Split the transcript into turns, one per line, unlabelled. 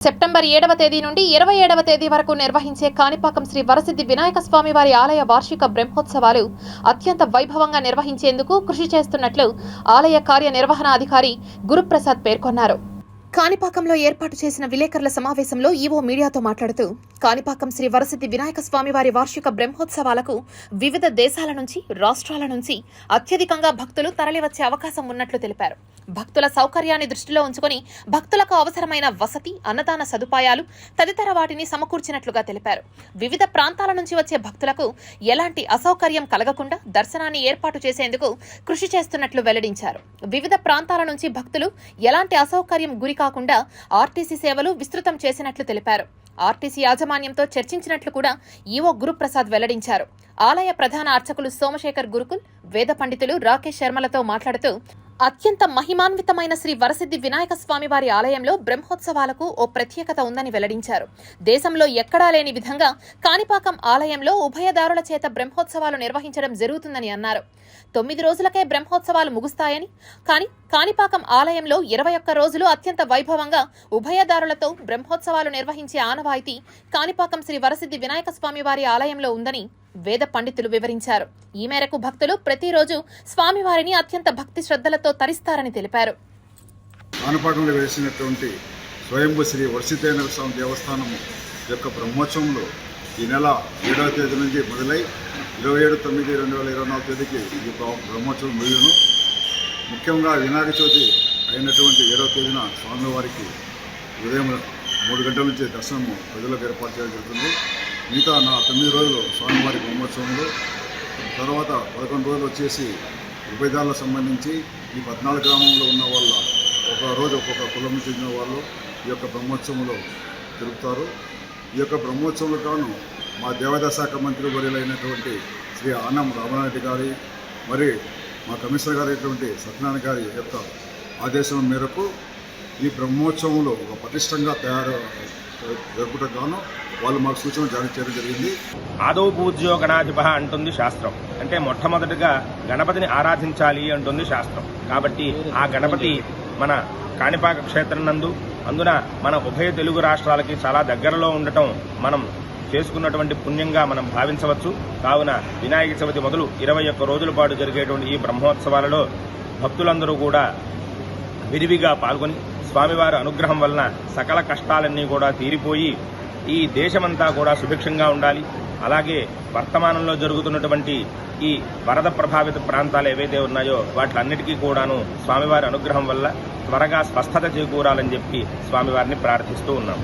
September ఏడవ తేదీ నుండి ఇరవై ఏడవ తేదీ వరకు నిర్వహించే కాణిపాకం శ్రీ వరసిద్ధి వినాయక స్వామి వారి ఆలయ వార్షిక బ్రహ్మోత్సవాలు అత్యంత వైభవంగా నిర్వహించేందుకు కృషి చేస్తున్నట్లు ఆలయ కార్యనిర్వహణాధికారి గురుప్రసాద్ పేర్కొన్నారు. కాణిపాకంలో ఏర్పాటు చేసిన విలేకరుల సమావేశంలో ఈవో మీడియాతో మాట్లాడుతూ కాణిపాకం శ్రీ వరసిద్ధి వినాయక స్వామి వారి వార్షిక బ్రహ్మోత్సవాలకు వివిధ దేశాల నుంచి రాష్ట్రాల నుంచి అత్యధికంగా భక్తులు తరలివచ్చే అవకాశం ఉన్నట్లు తెలిపారు. భక్తుల సౌకర్యాన్ని దృష్టిలో ఉంచుకొని భక్తులకు అవసరమైన వసతి అన్నదాన సదుపాయాలు తదితర వాటిని సమకూర్చినట్లుగా తెలిపారు. వివిధ ప్రాంతాల నుంచి వచ్చే భక్తులకు ఎలాంటి అసౌకర్యం కలగకుండా దర్శనాన్ని ఏర్పాటు చేసేందుకు కృషి చేస్తున్నట్లు వెల్లడించారు. వివిధ ప్రాంతాల నుంచి భక్తులు ఎలాంటి అసౌకర్యం గురి కాకుండా ఆర్టీసీ సేవలు విస్తృతం చేసినట్లు తెలిపారు. ఆర్టీసీ యాజమాన్యంతో చర్చించినట్లు కూడా ఈవో గురుప్రసాద్ వెల్లడించారు. ఆలయ ప్రధాన అర్చకులు సోమశేఖర్ గురుకుల్ వేద పండితులు రాకేష్ శర్మలతో మాట్లాడుతూ అత్యంత మహిమాన్వితమైన శ్రీ వరసిద్ధి వినాయక స్వామి వారి ఆలయంలో బ్రహ్మోత్సవాలకు ఓ ప్రత్యేకత ఉందని వెల్లడించారు. దేశంలో ఎక్కడా లేని విధంగా కాణిపాకం ఆలయంలో ఉభయదారుల చేత బ్రహ్మోత్సవాలు నిర్వహించడం జరుగుతుందని అన్నారు. తొమ్మిది రోజులకే బ్రహ్మోత్సవాలు ముగుస్తాయని కానీ కాణిపాకం ఆలయంలో ఇరవై ఒక్క రోజులు అత్యంత వైభవంగా ఉభయదారులతో బ్రహ్మోత్సవాలు నిర్వహించే ఆనవాయితీ కాణిపాకం శ్రీ వరసిద్ధి వినాయక స్వామి వారి ఆలయంలో ఉందని వేద పండితులు వివరించారు. ఈ మేరకు భక్తులు ప్రతిరోజు స్వామివారిని అత్యంత భక్తి శ్రద్ధలతో తరిస్తారని తెలిపారు.
ఆనపాటంలో వేసినటువంటి స్వయంభూ శ్రీ వర్షితేంద్ర స్వామి దేవస్థానము యొక్క బ్రహ్మోత్సవంలో ఈ నెల ఏడవ తేదీ నుంచి మొదలై ఇరవై ఏడు తొమ్మిది రెండు వేల ఇరవై నాలుగు తేదీకి ఈ బ్రహ్మోత్సవం ముగియను. ముఖ్యంగా వినాయక చవితి అయినటువంటి ఏడవ తేదీన స్వామివారికి ఉదయం మూడు గంటల నుంచి దర్శనము ప్రజలకు ఏర్పాటు చేయడం జరుగుతుంది. మిగతా నా తొమ్మిది రోజులు స్వామివారి బ్రహ్మోత్సవంలో తర్వాత పదకొండు రోజులు వచ్చేసి ఉభయదారులకు సంబంధించి ఈ పద్నాలుగు గ్రామంలో ఉన్న వాళ్ళ ఒక రోజు ఒక్కొక్క కులం చెందిన వాళ్ళు ఈ యొక్క బ్రహ్మోత్సవంలో జరుపుతారు ఈ యొక్క బ్రహ్మోత్సవంలో గాను మా దేవాదాయ శాఖ మంత్రి వర్యులైనటువంటి శ్రీ ఆనం రామనారెడ్డి గారి మరి మా కమిషనర్ గారు అయినటువంటి సత్యనారాయణ గారి యొక్క ఆదేశం మేరకు ఈ బ్రహ్మోత్సవంలో ఒక పటిష్టంగా తయారు జరుపుటకు గాను వాళ్ళు మాకు సూచన జారీ చేయడం జరిగింది.
ఆదౌ పూజ్యో గణాధిప అంటుంది శాస్త్రం. అంటే మొట్టమొదటిగా గణపతిని ఆరాధించాలి అంటుంది శాస్త్రం. కాబట్టి ఆ గణపతి మన కాణిపాక క్షేత్రం నందు అందున మన ఉభయ తెలుగు రాష్ట్రాలకి చాలా దగ్గరలో ఉండటం మనం చేసుకున్నటువంటి పుణ్యంగా మనం భావించవచ్చు. కావున వినాయక చవితి మొదలు ఇరవై ఒక్క రోజుల పాటు జరిగేటువంటి ఈ బ్రహ్మోత్సవాలలో భక్తులందరూ కూడా విరివిగా పాల్గొని స్వామివారి అనుగ్రహం వలన సకల కష్టాలన్నీ కూడా తీరిపోయి ఈ దేశమంతా కూడా సుభిక్షంగా ఉండాలి. అలాగే వర్తమానంలో జరుగుతున్నటువంటి ఈ వరద ప్రభావిత ప్రాంతాలు ఏవైతే ఉన్నాయో వాటిలన్నిటికీ కూడాను స్వామివారి అనుగ్రహం వల్ల త్వరగా స్వస్థత చేకూరాలని చెప్పి స్వామివారిని ప్రార్థిస్తూ ఉన్నాం.